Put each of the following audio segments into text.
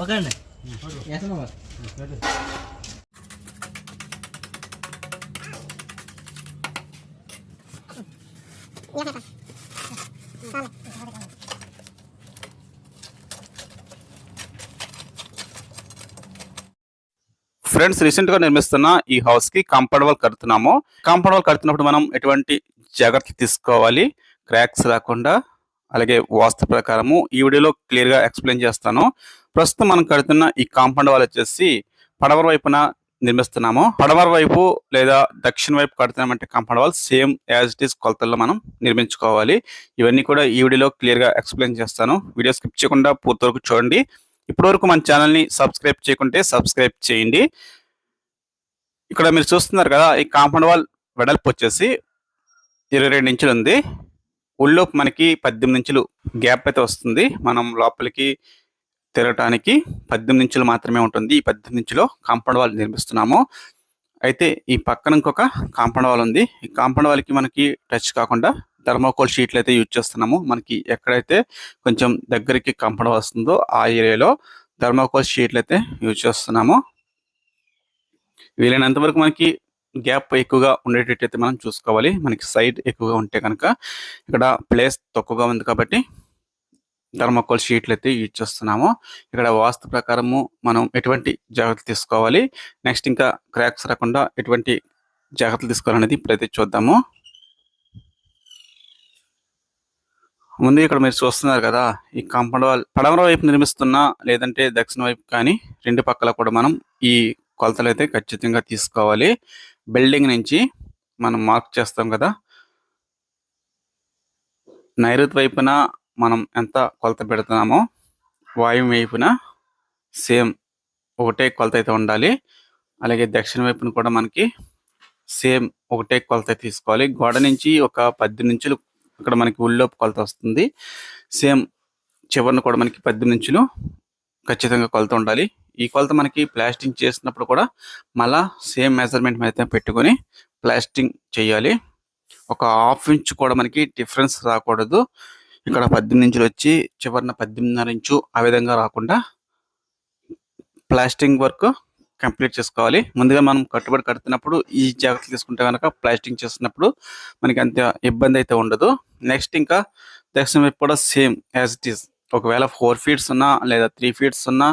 Okay అండి friends రీసెంట్గా నిర్మిస్తున్న ఈ హౌస్కి కాంపౌండ్ వాల్ కడుతున్నాము. కాంపౌండ్ వాల్ కడుతున్నప్పుడు మనం ఎటువంటి జాగ్రత్తలు తీసుకోవాలి? క్రాక్స్ రాకుండా అలాగే వాస్తు ప్రకారము ఈ వీడియోలో క్లియర్గా ఎక్స్ప్లెయిన్ చేస్తాను. ప్రస్తుతం మనం కడుతున్న ఈ కాంపౌండ్ వాల్ వచ్చేసి పడవర వైపున నిర్మిస్తున్నాము. పడవర వైపు లేదా దక్షిణ వైపు కడుతున్నామంటే compound wall same as it is కొలతల్లో మనం నిర్మించుకోవాలి. ఇవన్నీ కూడా ఈ వీడియోలో క్లియర్గా ఎక్స్ప్లెయిన్ చేస్తాను. వీడియో స్కిప్ చేయకుండా పూర్తి వరకు చూడండి. ఇప్పటివరకు మన ఛానల్ని సబ్స్క్రైబ్ చేయకుంటే సబ్స్క్రైబ్ చేయండి. ఇక్కడ మీరు చూస్తున్నారు కదా ఈ కాంపౌండ్ వాల్ వెడల్పు వచ్చేసి ఇరవై రెండు ఇంచులు ఉంది. ఉళ్ళోపు మనకి పద్దెనిమిది ఇంచులు గ్యాప్ అయితే వస్తుంది. మనం లోపలికి తిరగటానికి పద్దెనిమిది ఇంచులు మాత్రమే ఉంటుంది. ఈ పద్దెనిమిది ఇంచులో కాంపౌండ్ వాల్ నిర్మిస్తున్నాము. అయితే ఈ పక్కన ఇంకొక కాంపౌండ్ వాల్ ఉంది. ఈ కాంపౌండ్ వాల్కి మనకి టచ్ కాకుండా థర్మోకోల్ షీట్లు అయితే యూజ్ చేస్తున్నాము. మనకి ఎక్కడైతే కొంచెం దగ్గరికి కాంపౌండ్ వస్తుందో ఆ ఏరియాలో థర్మోకోల్ షీట్లు అయితే యూజ్ చేస్తున్నాము. వీలైనంత వరకు మనకి గ్యాప్ ఎక్కువగా ఉండేటట్టు అయితే మనం చూసుకోవాలి. మనకి సైడ్ ఎక్కువగా ఉంటే కనుక ఇక్కడ ప్లేస్ తక్కువగా ఉంది కాబట్టి థర్మాకోల్ షీట్లు అయితే యూజ్ చేస్తున్నాము. ఇక్కడ వాస్తు ప్రకారము మనం ఎటువంటి జాగ్రత్తలు తీసుకోవాలి. నెక్స్ట్ ఇంకా క్రాక్స్ రాకుండా ఎటువంటి జాగ్రత్తలు తీసుకోవాలనేది ఇప్పుడైతే చూద్దాము. ముందు ఇక్కడ మీరు చూస్తున్నారు కదా ఈ కాంపౌండ్ వాల్ పడమర వైపు నిర్మిస్తున్నా లేదంటే దక్షిణ వైపు కానీ రెండు పక్కల కూడా మనం ఈ కొలతలు అయితే ఖచ్చితంగా తీసుకోవాలి. బిల్డింగ్ నుంచి మనం మార్క్ చేస్తాం కదా. నైరుతి వైపున మనం ఎంత కొలత పెడుతున్నామో వాయువు వైపున సేమ్ ఒకటే కొలత అయితే ఉండాలి. అలాగే దక్షిణ వైపున కూడా మనకి సేమ్ ఒకటే కొలత తీసుకోవాలి. గోడ నుంచి ఒక పద్దెనిమిది నుంచులు ఇక్కడ మనకి ఉల్లోపు కొలత వస్తుంది. సేమ్ చివరిన కూడా మనకి పద్దెనిమిది నుంచులు ఖచ్చితంగా కొలత ఉండాలి. ఈ కొలత మనకి ప్లాస్టింగ్ చేసినప్పుడు కూడా మళ్ళా సేమ్ మెజర్మెంట్ అయితే పెట్టుకొని ప్లాస్టింగ్ చేయాలి. ఒక హాఫ్ ఇంచ్ కూడా మనకి డిఫరెన్స్ రాకూడదు. ఇక్కడ పద్దెనిమిది ఇంచులు వచ్చి చివరిన పద్దెనిమిదిన్నర ఇంచు ఆ విధంగా రాకుండా ప్లాస్టింగ్ వర్క్ కంప్లీట్ చేసుకోవాలి. ముందుగా మనం కట్టుబడి కడుతున్నప్పుడు ఈ జాగ్రత్తలు తీసుకుంటే కనుక ప్లాస్టింగ్ చేస్తున్నప్పుడు మనకి అంత ఇబ్బంది అయితే ఉండదు. నెక్స్ట్ ఇంకా దక్షిణ వైపు కూడా సేమ్ యాజ్ ఇట్ ఈస్. ఒకవేళ ఫోర్ ఫీట్స్ ఉన్నా లేదా త్రీ ఫీట్స్ ఉన్నా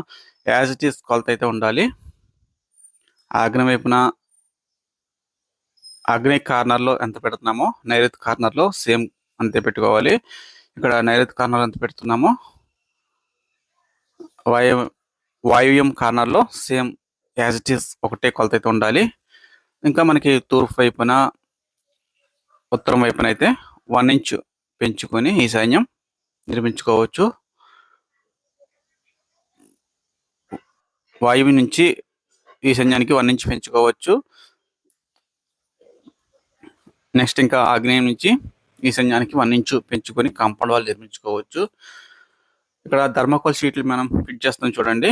యాజ్ ఇట్ ఈస్ కొలత అయితే ఉండాలి. ఆగ్న వైపున ఆగ్నేయ కార్నర్లో ఎంత పెడుతున్నామో నైరుతి కార్నర్లో సేమ్ అంతే పెట్టుకోవాలి. ఇక్కడ నైరుతి కార్నర్ ఎంత పెడుతున్నామో వాయు వాయువ్యం కార్నర్లో సేమ్ యాజ్ ఇట్ ఈస్ ఒకటే కొలత అయితే ఉండాలి. ఇంకా మనకి తూర్పు వైపున ఉత్తరం వైపున అయితే వన్ ఇంచ్ పెంచుకొని ఈ సైన్యం నిర్మించుకోవచ్చు. వాయువు నుంచి ఈ సైన్యానికి వన్ ఇంచ్ పెంచుకోవచ్చు. నెక్స్ట్ ఇంకా ఆగ్నేయం నుంచి ఈ సైన్యానికి వన్ ఇంచు పెంచుకొని కాంపౌండ్ వాల్ నిర్మించుకోవచ్చు. ఇక్కడ ధర్మకోల్ షీట్లు మనం ఫిట్ చేస్తాం చూడండి.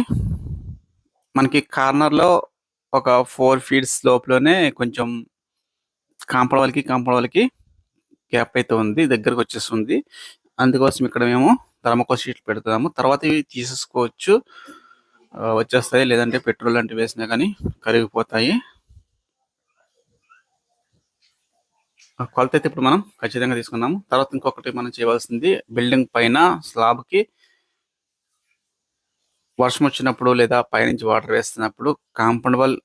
మనకి కార్నర్లో ఒక ఫోర్ ఫీట్స్ లోపలనే కొంచెం కాంపౌండ్ వాళ్ళకి కాంపౌండ్ వాళ్ళకి గ్యాప్ అయితే ఉంది దగ్గరకు వచ్చేస్తుంది. అందుకోసం ఇక్కడ మేము ధర్మకోల్ షీట్లు పెడుతున్నాము. తర్వాత ఇవి తీసేసుకోవచ్చు. వచ్చేస్తాయి. లేదంటే పెట్రోల్ లాంటివి వేసినా కానీ కరిగిపోతాయి. కొలత అయితే ఇప్పుడు మనం ఖచ్చితంగా తీసుకున్నాము తర్వాత ఇంకొకటి మనం చేయవలసింది బిల్డింగ్ పైన స్లాబ్కి వర్షం వచ్చినప్పుడు లేదా పైనుంచి వాటర్ వేస్తున్నప్పుడు కాంపౌండ్ వాల్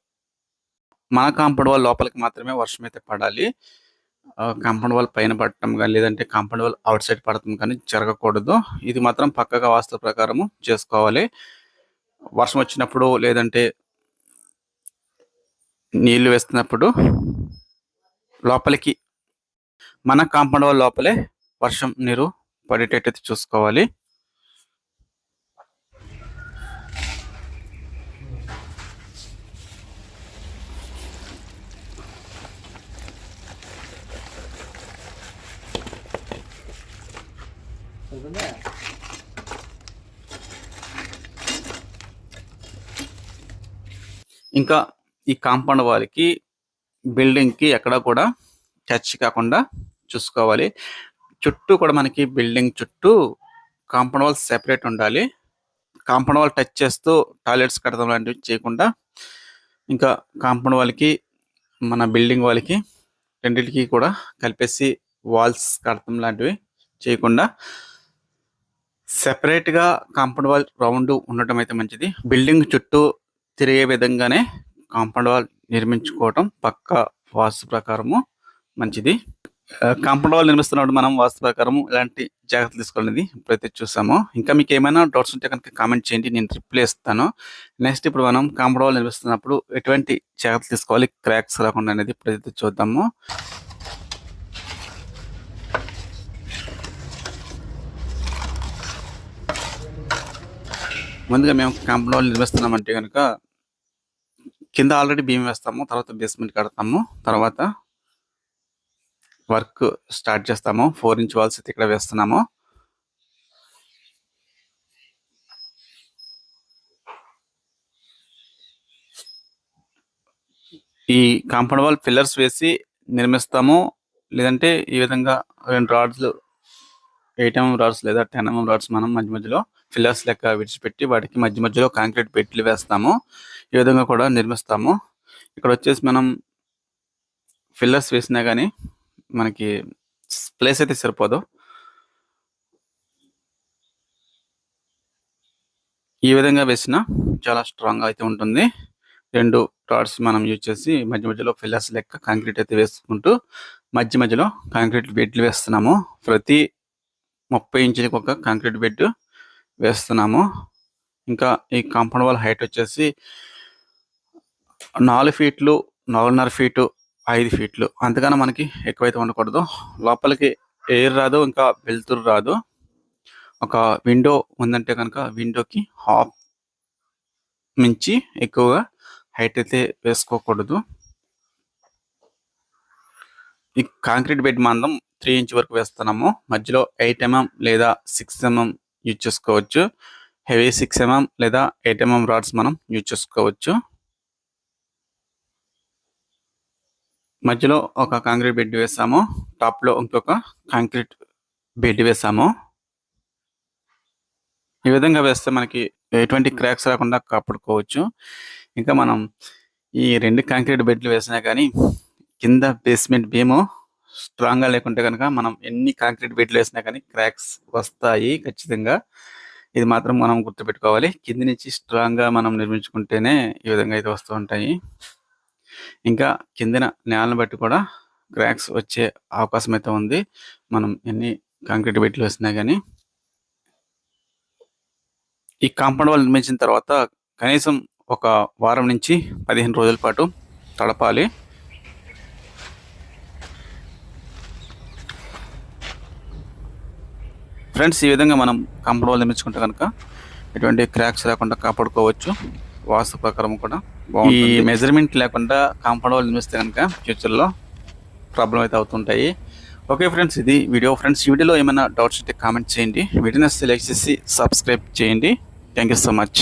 మన కాంపౌండ్ వాల్ లోపలికి మాత్రమే వర్షం అయితే పడాలి. కాంపౌండ్ వాల్ పైన పడటం కానీ లేదంటే కాంపౌండ్ వాల్ అవుట్ సైడ్ పడటం కానీ జరగకూడదు. ఇది మాత్రం పక్కగా వాస్తు ప్రకారము చేసుకోవాలి. వర్షం వచ్చినప్పుడు లేదంటే నీళ్ళు వేస్తున్నప్పుడు లోపలికి మన కాంపౌండ్ వాల్ లోపలే వర్షం నీరు పడేటట్టు చూసుకోవాలి. ఇంకా ఈ కాంపౌండ్ వాల్కి బిల్డింగ్కి ఎక్కడ కూడా టచ్ కాకుండా చూసుకోవాలి. చుట్టూ కూడా మనకి బిల్డింగ్ చుట్టూ కాంపౌండ్ వాల్ సెపరేట్ ఉండాలి. కాంపౌండ్ వాల్ టచ్ చేస్తూ టాయిలెట్స్ కడతాం లాంటివి చేయకుండా ఇంకా కాంపౌండ్ వాళ్ళకి మన బిల్డింగ్ వాళ్ళకి రెండింటికి కూడా కలిపేసి వాల్స్ కడతాం లాంటివి చేయకుండా సెపరేట్గా కాంపౌండ్ వాల్ రౌండ్ ఉండటం అయితే మంచిది. బిల్డింగ్ చుట్టూ తిరిగే విధంగానే కాంపౌండ్ వాల్ నిర్మించుకోవటం పక్క వాస్తు ప్రకారము మంచిది. కాంపౌండ్ వాల్ నిర్మిస్తున్నప్పుడు మనం వాస్తు ప్రకారం ఇలాంటి జాగ్రత్తలు తీసుకోవాలనేది ఇప్పుడైతే చూసాము. ఇంకా మీకు ఏమైనా డౌట్స్ ఉంటే కనుక కామెంట్ చేయండి నేను రిప్లై ఇస్తాను. నెక్స్ట్ ఇప్పుడు మనం కాంపౌండ్ వాల్ నిర్మిస్తున్నప్పుడు ఎటువంటి జాగ్రత్తలు తీసుకోవాలి క్రాక్స్ రాకుండా అనేది ఇప్పుడైతే చూద్దాము. ముందుగా మేము కాంపౌండ్ వాల్ నిర్మిస్తున్నామంటే కనుక కింద ఆల్రెడీ బీమ్ వేస్తాము తర్వాత బేస్మెంట్ కడతాము తర్వాత వర్క్ స్టార్ట్ చేస్తాము. ఫోర్ ఇంచ్ వాల్స్ అయితే ఇక్కడ వేస్తున్నాము. ఈ కాంపౌండ్ వాల్ పిల్లర్స్ వేసి నిర్మిస్తాము. లేదంటే ఈ విధంగా రెండు రాడ్స్ ఎయిట్ ఎంఎం రాడ్స్ లేదా టెన్ ఎంఎం రాడ్స్ మనం మధ్య మధ్యలో ఫిల్లర్స్ లెక్క విడిచిపెట్టి వాటికి మధ్య మధ్యలో కాంక్రీట్ పెట్లు వేస్తాము. ఈ విధంగా కూడా నిర్మిస్తాము. ఇక్కడ వచ్చేసి మనం ఫిల్లర్స్ వేసినా కానీ మనకి ప్లేస్ అయితే సరిపోదు. ఈ విధంగా వేసిన చాలా స్ట్రాంగ్ అయితే ఉంటుంది. రెండు రాడ్స్ మనం యూజ్ చేసి మధ్య మధ్యలో ఫిల్లర్స్ లెక్క కాంక్రీట్ అయితే వేసుకుంటూ మధ్య మధ్యలో కాంక్రీట్ బెడ్లు వేస్తున్నాము. ప్రతి ముప్పై ఇంచులకు ఒక కాంక్రీట్ బెడ్ వేస్తున్నాము. ఇంకా ఈ కాంపౌండ్ వాల్ హైట్ వచ్చేసి నాలుగు ఫీట్లు నాలుగున్నర ఫీటు ఐదు ఫీట్లు. అంతగానో మనకి ఎక్కువైతే ఉండకూడదు. లోపలికి ఎయిర్ రాదు ఇంకా వెలుతురు రాదు. ఒక విండో ఉందంటే కనుక విండోకి హాఫ్ మించి ఎక్కువగా హైట్ అయితే వేసుకోకూడదు. ఈ కాంక్రీట్ బెడ్ మందం త్రీ ఇంచ్ వరకు వేస్తున్నాము. మధ్యలో ఎయిట్ ఎంఎం లేదా సిక్స్ ఎంఎం యూజ్ చేసుకోవచ్చు. హెవీ సిక్స్ ఎంఎం లేదా ఎయిట్ ఎంఎం రాడ్స్ మనం యూజ్ చేసుకోవచ్చు. మధ్యలో ఒక కాంక్రీట్ బెడ్ వేసాము. టాప్లో ఇంకొక కాంక్రీట్ బెడ్ వేసాము. ఈ విధంగా వేస్తే మనకి ఎటువంటి క్రాక్స్ రాకుండా కాపాడుకోవచ్చు. ఇంకా మనం ఈ రెండు కాంక్రీట్ బెడ్లు వేసినా కానీ కింద బేస్మెంట్ బీము స్ట్రాంగ్గా లేకుంటే కనుక మనం ఎన్ని కాంక్రీట్ బెడ్లు వేసినా కానీ క్రాక్స్ వస్తాయి ఖచ్చితంగా. ఇది మాత్రం మనం గుర్తుపెట్టుకోవాలి. కింది నుంచి స్ట్రాంగ్గా మనం నిర్మించుకుంటేనే ఈ విధంగా అయితే వస్తూ ఉంటాయి. ఇంకా కిందిన నేలను బట్టి కూడా క్రాక్స్ వచ్చే అవకాశం అయితే ఉంది. మనం ఎన్ని కాంక్రీట్ బెడ్లు వేసినా కానీ ఈ కాంపౌండ్ వాళ్ళు నిర్మించిన తర్వాత కనీసం ఒక వారం నుంచి పదిహేను రోజుల పాటు తడపాలి. ఫ్రెండ్స్ ఈ విధంగా మనం కాంపౌండ్ వాల్ నిర్మించుకుంటే కనుక ఎటువంటి క్రాక్స్ రాకుండా కాపాడుకోవచ్చు. వాస్తు ప్రకారం కూడా ఈ మెజర్మెంట్ లేకుండా కాంపౌండ్ వాల్ నిర్మిస్తే కనుక ఫ్యూచర్లో ప్రాబ్లం అయితే అవుతుంటాయి. ఓకే ఫ్రెండ్స్ ఇది వీడియో ఫ్రెండ్స్ ఈ వీడియోలో ఏమైనా డౌట్స్ ఉంటే కామెంట్ చేయండి. వీడియోని సెలెక్ట్ చేసి సబ్స్క్రైబ్ చేయండి. Thank you so much